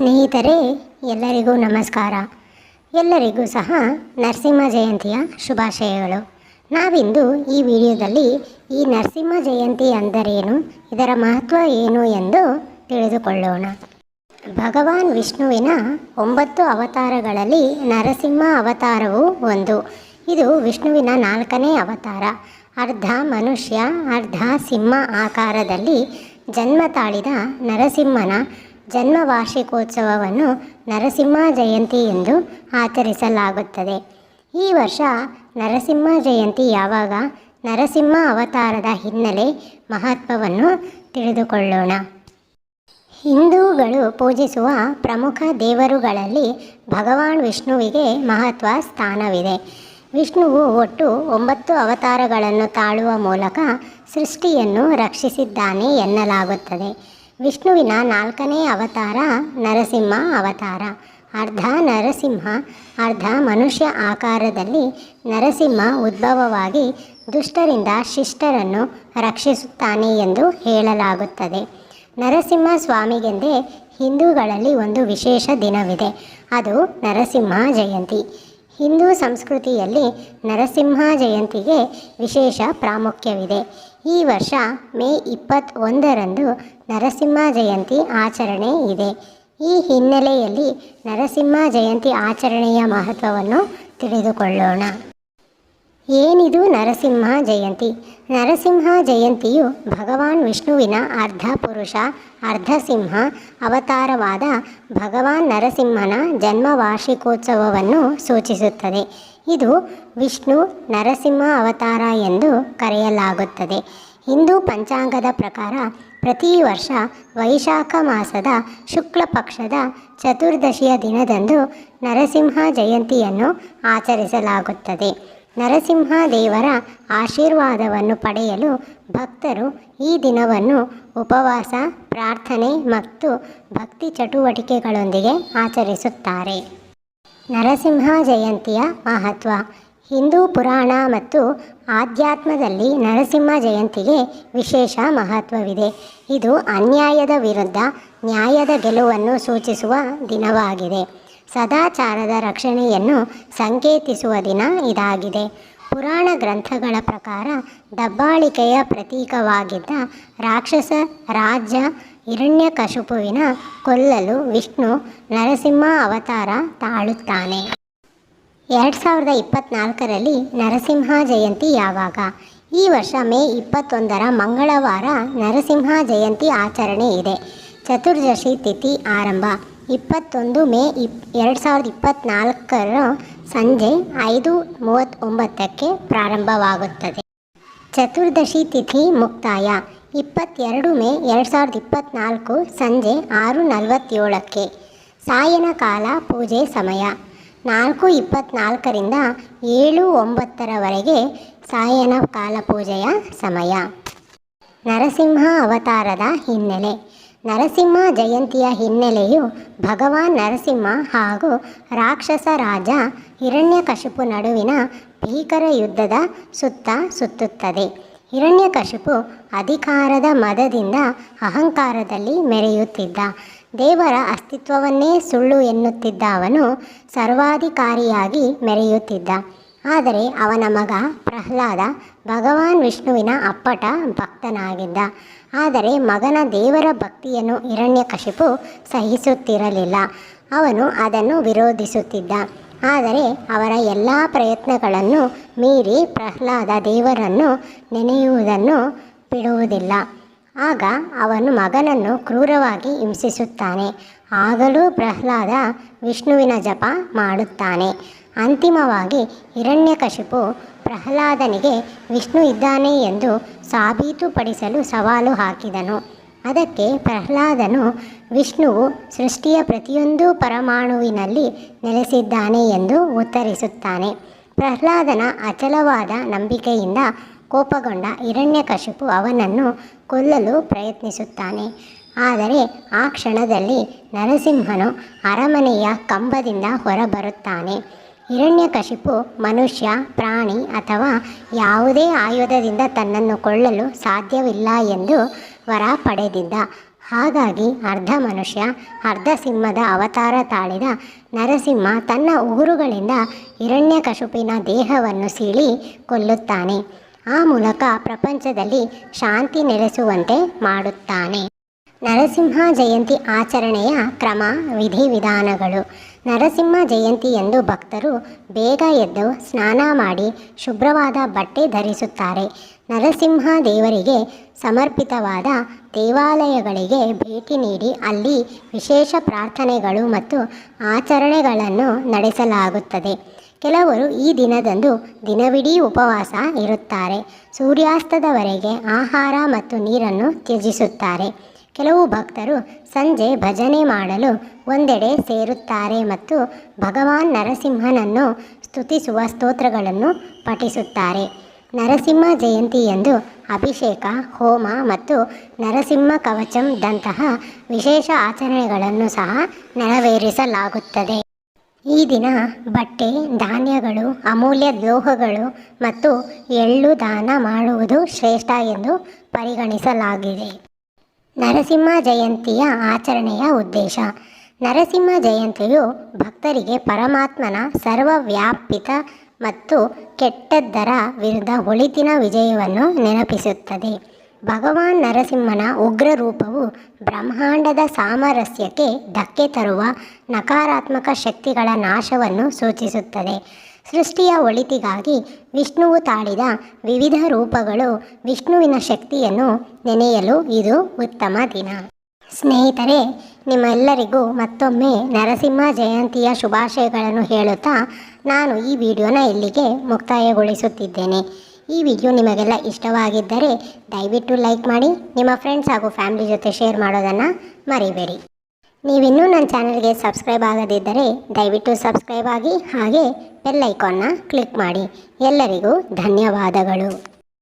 ಸ್ನೇಹಿತರೆ, ಎಲ್ಲರಿಗೂ ನಮಸ್ಕಾರ. ಎಲ್ಲರಿಗೂ ಸಹ ನರಸಿಂಹ ಜಯಂತಿಯ ಶುಭಾಶಯಗಳು. ನಾವಿಂದು ಈ ವಿಡಿಯೋದಲ್ಲಿ ಈ ನರಸಿಂಹ ಜಯಂತಿ ಅಂದರೇನು, ಇದರ ಮಹತ್ವ ಏನು ಎಂದು ತಿಳಿದುಕೊಳ್ಳೋಣ. ಭಗವಾನ್ ವಿಷ್ಣುವಿನ ಒಂಬತ್ತು ಅವತಾರಗಳಲ್ಲಿ ನರಸಿಂಹ ಅವತಾರವು ಒಂದು. ಇದು ವಿಷ್ಣುವಿನ ನಾಲ್ಕನೇ ಅವತಾರ. ಅರ್ಧ ಮನುಷ್ಯ, ಅರ್ಧ ಸಿಂಹ ಆಕಾರದಲ್ಲಿ ಜನ್ಮ ತಾಳಿದ ನರಸಿಂಹನ ಜನ್ಮ ವಾರ್ಷಿಕೋತ್ಸವವನ್ನು ನರಸಿಂಹ ಜಯಂತಿ ಎಂದು ಆಚರಿಸಲಾಗುತ್ತದೆ. ಈ ವರ್ಷ ನರಸಿಂಹ ಜಯಂತಿ ಯಾವಾಗ? ನರಸಿಂಹ ಅವತಾರದ ಹಿನ್ನೆಲೆ ಮಹತ್ವವನ್ನು ತಿಳಿದುಕೊಳ್ಳೋಣ. ಹಿಂದೂಗಳು ಪೂಜಿಸುವ ಪ್ರಮುಖ ದೇವರುಗಳಲ್ಲಿ ಭಗವಾನ್ ವಿಷ್ಣುವಿಗೆ ಮಹತ್ವ ಸ್ಥಾನವಿದೆ. ವಿಷ್ಣುವು ಒಟ್ಟು ಒಂಬತ್ತು ಅವತಾರಗಳನ್ನು ತಾಳುವ ಮೂಲಕ ಸೃಷ್ಟಿಯನ್ನು ರಕ್ಷಿಸಿದ್ದಾನೆ ಎನ್ನಲಾಗುತ್ತದೆ. ವಿಷ್ಣುವಿನ ನಾಲ್ಕನೇ ಅವತಾರ ನರಸಿಂಹ ಅವತಾರ. ಅರ್ಧ ನರಸಿಂಹ, ಅರ್ಧ ಮನುಷ್ಯ ಆಕಾರದಲ್ಲಿ ನರಸಿಂಹ ಉದ್ಭವವಾಗಿ ದುಷ್ಟರಿಂದ ಶಿಷ್ಟರನ್ನು ರಕ್ಷಿಸುತ್ತಾನೆ ಎಂದು ಹೇಳಲಾಗುತ್ತದೆ. ನರಸಿಂಹ ಸ್ವಾಮಿಗೆಂದೇ ಹಿಂದೂಗಳಲ್ಲಿ ಒಂದು ವಿಶೇಷ ದಿನವಿದೆ. ಅದು ನರಸಿಂಹ ಜಯಂತಿ. ಹಿಂದೂ ಸಂಸ್ಕೃತಿಯಲ್ಲಿ ನರಸಿಂಹ ಜಯಂತಿಗೆ ವಿಶೇಷ ಪ್ರಾಮುಖ್ಯವಿದೆ. ಈ ವರ್ಷ ಮೇ ಇಪ್ಪತ್ತೊಂದರಂದು ನರಸಿಂಹ ಜಯಂತಿ ಆಚರಣೆ ಇದೆ. ಈ ಹಿನ್ನೆಲೆಯಲ್ಲಿ ನರಸಿಂಹ ಜಯಂತಿ ಆಚರಣೆಯ ಮಹತ್ವವನ್ನು ತಿಳಿದುಕೊಳ್ಳೋಣ. ಏನಿದು ನರಸಿಂಹ ಜಯಂತಿ? ನರಸಿಂಹ ಜಯಂತಿಯು ಭಗವಾನ್ ವಿಷ್ಣುವಿನ ಅರ್ಧ ಪುರುಷ, ಅರ್ಧ ಸಿಂಹ ಅವತಾರವಾದ ಭಗವಾನ್ ನರಸಿಂಹನ ಜನ್ಮ ವಾರ್ಷಿಕೋತ್ಸವವನ್ನು ಸೂಚಿಸುತ್ತದೆ. ಇದು ವಿಷ್ಣು ನರಸಿಂಹ ಅವತಾರ ಎಂದು ಕರೆಯಲಾಗುತ್ತದೆ. ಹಿಂದೂ ಪಂಚಾಂಗದ ಪ್ರಕಾರ ಪ್ರತಿ ವರ್ಷ ವೈಶಾಖ ಮಾಸದ ಶುಕ್ಲ ಪಕ್ಷದ ಚತುರ್ದಶಿಯ ದಿನದಂದು ನರಸಿಂಹ ಜಯಂತಿಯನ್ನು ಆಚರಿಸಲಾಗುತ್ತದೆ. ನರಸಿಂಹ ದೇವರ ಆಶೀರ್ವಾದವನ್ನು ಪಡೆಯಲು ಭಕ್ತರು ಈ ದಿನವನ್ನು ಉಪವಾಸ, ಪ್ರಾರ್ಥನೆ ಮತ್ತು ಭಕ್ತಿ ಚಟುವಟಿಕೆಗಳೊಂದಿಗೆ ಆಚರಿಸುತ್ತಾರೆ. ನರಸಿಂಹ ಜಯಂತಿಯ ಮಹತ್ವ. ಹಿಂದೂ ಪುರಾಣ ಮತ್ತು ಆಧ್ಯಾತ್ಮದಲ್ಲಿ ನರಸಿಂಹ ಜಯಂತಿಗೆ ವಿಶೇಷ ಮಹತ್ವವಿದೆ. ಇದು ಅನ್ಯಾಯದ ವಿರುದ್ಧ ನ್ಯಾಯದ ಗೆಲುವನ್ನು ಸೂಚಿಸುವ ದಿನವಾಗಿದೆ. ಸದಾಚಾರದ ರಕ್ಷಣೆಯನ್ನು ಸಂಕೇತಿಸುವ ದಿನ ಇದಾಗಿದೆ. ಪುರಾಣ ಗ್ರಂಥಗಳ ಪ್ರಕಾರ ದಬ್ಬಾಳಿಕೆಯ ಪ್ರತೀಕವಾಗಿದ್ದ ರಾಕ್ಷಸ ರಾಜ್ಯ ಹಿರಣ್ಯಕಶುಪುವಿನ ಕೊಲ್ಲಲು ವಿಷ್ಣು ನರಸಿಂಹ ಅವತಾರ ತಾಳುತ್ತಾನೆ. ಎರಡು ಸಾವಿರದ ಇಪ್ಪತ್ತ್ನಾಲ್ಕರಲ್ಲಿ ನರಸಿಂಹ ಜಯಂತಿ ಯಾವಾಗ? ಈ ವರ್ಷ ಮೇ ಇಪ್ಪತ್ತೊಂದರ ಮಂಗಳವಾರ ನರಸಿಂಹ ಜಯಂತಿ ಆಚರಣೆ ಇದೆ. ಚತುರ್ದಶಿ ತಿಥಿ ಆರಂಭ. ಇಪ್ಪತ್ತೊಂದು ಮೇ ಇಪ್, ಎರಡು ಸಾವಿರದ ಇಪ್ಪತ್ತ್ನಾಲ್ಕರ ಸಂಜೆ ಐದು ಮೂವತ್ತೊಂಬತ್ತಕ್ಕೆ ಪ್ರಾರಂಭವಾಗುತ್ತದೆ. ಚತುರ್ದಶಿ ತಿಥಿ ಮುಕ್ತಾಯ. ಇಪ್ಪತ್ತೆರಡು ಮೇ ಎರಡು ಸಾವಿರದ ಇಪ್ಪತ್ತ್ನಾಲ್ಕು ಸಂಜೆ ಆರು ನಲವತ್ತೇಳಕ್ಕೆ ಸಾಯನಕಾಲ ಪೂಜೆ ಸಮಯ. ನಾಲ್ಕು ಇಪ್ಪತ್ತ್ನಾಲ್ಕರಿಂದ ಏಳು ಒಂಬತ್ತರವರೆಗೆ ಸಾಯನ ಕಾಲ ಪೂಜೆಯ ಸಮಯ. ನರಸಿಂಹ ಅವತಾರದ ಹಿನ್ನೆಲೆ. ನರಸಿಂಹ ಜಯಂತಿಯ ಹಿನ್ನೆಲೆಯು ಭಗವಾನ್ ನರಸಿಂಹ ಹಾಗೂ ರಾಕ್ಷಸ ರಾಜ ಹಿರಣ್ಯಕಶಿಪು ನಡುವಿನ ಭೀಕರ ಯುದ್ಧದ ಸುತ್ತ ಸುತ್ತುತ್ತದೆ. ಹಿರಣ್ಯಕಶಿಪು ಅಧಿಕಾರದ ಮದದಿಂದ ಅಹಂಕಾರದಲ್ಲಿ ಮೆರೆಯುತ್ತಿದ್ದ. ದೇವರ ಅಸ್ತಿತ್ವವನ್ನೇ ಸುಳ್ಳು ಎನ್ನುತ್ತಿದ್ದ ಅವನು ಸರ್ವಾಧಿಕಾರಿಯಾಗಿ ಮೆರೆಯುತ್ತಿದ್ದ. ಆದರೆ ಅವನ ಮಗ ಪ್ರಹ್ಲಾದ ಭಗವಾನ್ ವಿಷ್ಣುವಿನ ಅಪ್ಪಟ ಭಕ್ತನಾಗಿದ್ದ. ಆದರೆ ಮಗನ ದೇವರ ಭಕ್ತಿಯನ್ನು ಹಿರಣ್ಯಕಶಿಪು ಸಹಿಸುತ್ತಿರಲಿಲ್ಲ. ಅವನು ಅದನ್ನು ವಿರೋಧಿಸುತ್ತಿದ್ದ. ಆದರೆ ಅವರ ಎಲ್ಲ ಪ್ರಯತ್ನಗಳನ್ನು ಮೀರಿ ಪ್ರಹ್ಲಾದ ದೇವರನ್ನು ನೆನೆಯುವುದನ್ನು ಬಿಡುವುದಿಲ್ಲ. ಆಗ ಅವನು ಮಗನನ್ನು ಕ್ರೂರವಾಗಿ ಹಿಂಸಿಸುತ್ತಾನೆ. ಆಗಲೂ ಪ್ರಹ್ಲಾದ ವಿಷ್ಣುವಿನ ಜಪ ಮಾಡುತ್ತಾನೆ. ಅಂತಿಮವಾಗಿ ಹಿರಣ್ಯಕಶಿಪು ಪ್ರಹ್ಲಾದನಿಗೆ ವಿಷ್ಣು ಇದ್ದಾನೆ ಎಂದು ಸಾಬೀತುಪಡಿಸಲು ಸವಾಲು ಹಾಕಿದನು. ಅದಕ್ಕೆ ಪ್ರಹ್ಲಾದನು ವಿಷ್ಣುವು ಸೃಷ್ಟಿಯ ಪ್ರತಿಯೊಂದು ಪರಮಾಣುವಿನಲ್ಲಿ ನೆಲೆಸಿದ್ದಾನೆ ಎಂದು ಉತ್ತರಿಸುತ್ತಾನೆ. ಪ್ರಹ್ಲಾದನ ಅಚಲವಾದ ನಂಬಿಕೆಯಿಂದ ಕೋಪಗೊಂಡ ಹಿರಣ್ಯಕಶಿಪು ಅವನನ್ನು ಕೊಲ್ಲಲು ಪ್ರಯತ್ನಿಸುತ್ತಾನೆ. ಆದರೆ ಆ ಕ್ಷಣದಲ್ಲಿ ನರಸಿಂಹನು ಅರಮನೆಯ ಕಂಬದಿಂದ ಹೊರಬರುತ್ತಾನೆ. ಹಿರಣ್ಯಕಶಿಪು ಮನುಷ್ಯ, ಪ್ರಾಣಿ ಅಥವಾ ಯಾವುದೇ ಆಯುಧದಿಂದ ತನ್ನನ್ನು ಕೊಳ್ಳಲು ಸಾಧ್ಯವಿಲ್ಲ ಎಂದು ವರ ಪಡೆದಿದ್ದ. ಹಾಗಾಗಿ ಅರ್ಧ ಮನುಷ್ಯ, ಅರ್ಧ ಸಿಂಹದ ಅವತಾರ ತಾಳಿದ ನರಸಿಂಹ ತನ್ನ ಉಗುರುಗಳಿಂದ ಹಿರಣ್ಯಕಶುಪಿನ ದೇಹವನ್ನು ಸೀಳಿ ಕೊಲ್ಲುತ್ತಾನೆ. ಆ ಮೂಲಕ ಪ್ರಪಂಚದಲ್ಲಿ ಶಾಂತಿ ನೆಲೆಸುವಂತೆ ಮಾಡುತ್ತಾನೆ. ನರಸಿಂಹ ಜಯಂತಿ ಆಚರಣೆಯ ಕ್ರಮ, ವಿಧಿವಿಧಾನಗಳು. ನರಸಿಂಹ ಜಯಂತಿ ಎಂದು ಭಕ್ತರು ಬೇಗ ಎದ್ದು ಸ್ನಾನ ಮಾಡಿ ಶುಭ್ರವಾದ ಬಟ್ಟೆ ಧರಿಸುತ್ತಾರೆ. ನರಸಿಂಹ ದೇವರಿಗೆ ಸಮರ್ಪಿತವಾದ ದೇವಾಲಯಗಳಿಗೆ ಭೇಟಿ ನೀಡಿ ಅಲ್ಲಿ ವಿಶೇಷ ಪ್ರಾರ್ಥನೆಗಳು ಮತ್ತು ಆಚರಣೆಗಳನ್ನು ನಡೆಸಲಾಗುತ್ತದೆ. ಕೆಲವರು ಈ ದಿನದಂದು ದಿನವಿಡೀ ಉಪವಾಸ ಇರುತ್ತಾರೆ. ಸೂರ್ಯಾಸ್ತದವರೆಗೆ ಆಹಾರ ಮತ್ತು ನೀರನ್ನು ತ್ಯಜಿಸುತ್ತಾರೆ. ಕೆಲವು ಭಕ್ತರು ಸಂಜೆ ಭಜನೆ ಮಾಡಲು ಒಂದೆಡೆ ಸೇರುತ್ತಾರೆ ಮತ್ತು ಭಗವಾನ್ ನರಸಿಂಹನನ್ನು ಸ್ತುತಿಸುವ ಸ್ತೋತ್ರಗಳನ್ನು ಪಠಿಸುತ್ತಾರೆ. ನರಸಿಂಹ ಜಯಂತಿಯಂದು ಅಭಿಷೇಕ, ಹೋಮ ಮತ್ತು ನರಸಿಂಹ ಕವಚಂದಂತಹ ವಿಶೇಷ ಆಚರಣೆಗಳನ್ನು ಸಹ ನೆರವೇರಿಸಲಾಗುತ್ತದೆ. ಈ ದಿನ ಬಟ್ಟೆ, ಧಾನ್ಯಗಳು, ಅಮೂಲ್ಯ ಲೋಹಗಳು ಮತ್ತು ಎಳ್ಳು ದಾನ ಮಾಡುವುದು ಶ್ರೇಷ್ಠ ಎಂದು ಪರಿಗಣಿಸಲಾಗಿದೆ. ನರಸಿಂಹ ಜಯಂತಿಯ ಆಚರಣೆಯ ಉದ್ದೇಶ. ನರಸಿಂಹ ಜಯಂತಿಯು ಭಕ್ತರಿಗೆ ಪರಮಾತ್ಮನ ಸರ್ವವ್ಯಾಪಿತ ಮತ್ತು ಕೆಟ್ಟದ್ದರ ವಿರುದ್ಧ ಒಳಿತಿನ ವಿಜಯವನ್ನು ನೆನಪಿಸುತ್ತದೆ. ಭಗವಾನ್ ನರಸಿಂಹನ ಉಗ್ರ ರೂಪವು ಬ್ರಹ್ಮಾಂಡದ ಸಾಮರಸ್ಯಕ್ಕೆ ಧಕ್ಕೆ ತರುವ ನಕಾರಾತ್ಮಕ ಶಕ್ತಿಗಳ ನಾಶವನ್ನು ಸೂಚಿಸುತ್ತದೆ. ಸೃಷ್ಟಿಯ ಒಳಿತಿಗಾಗಿ ವಿಷ್ಣುವು ತಾಳಿದ ವಿವಿಧ ರೂಪಗಳು ವಿಷ್ಣುವಿನ ಶಕ್ತಿಯನ್ನು ನೆನೆಯಲು ಇದು ಉತ್ತಮ ದಿನ. ಸ್ನೇಹಿತರೆ, ನಿಮ್ಮೆಲ್ಲರಿಗೂ ಮತ್ತೊಮ್ಮೆ ನರಸಿಂಹ ಜಯಂತಿಯ ಶುಭಾಶಯಗಳನ್ನು ಹೇಳುತ್ತಾ ನಾನು ಈ ವಿಡಿಯೋನ ಇಲ್ಲಿಗೆ ಮುಕ್ತಾಯಗೊಳಿಸುತ್ತಿದ್ದೇನೆ. ಈ ವಿಡಿಯೋ ನಿಮಗೆಲ್ಲ ಇಷ್ಟವಾಗಿದ್ದರೆ ದಯವಿಟ್ಟು ಲೈಕ್ ಮಾಡಿ, ನಿಮ್ಮ ಫ್ರೆಂಡ್ಸ್ ಹಾಗೂ ಫ್ಯಾಮಿಲಿ ಜೊತೆ ಶೇರ್ ಮಾಡೋದನ್ನು ಮರಿಬೇಡಿ. ನೀವಿನ್ನೂ ನನ್ನ ಚಾನಲ್ಗೆ ಸಬ್ಸ್ಕ್ರೈಬ್ ಆಗದಿದ್ದರೆ ದಯವಿಟ್ಟು ಸಬ್ಸ್ಕ್ರೈಬ್ ಆಗಿ ಹಾಗೆ ಬೆಲ್ ಐಕಾನ್ನ ಕ್ಲಿಕ್ ಮಾಡಿ. ಎಲ್ಲರಿಗೂ ಧನ್ಯವಾದಗಳು.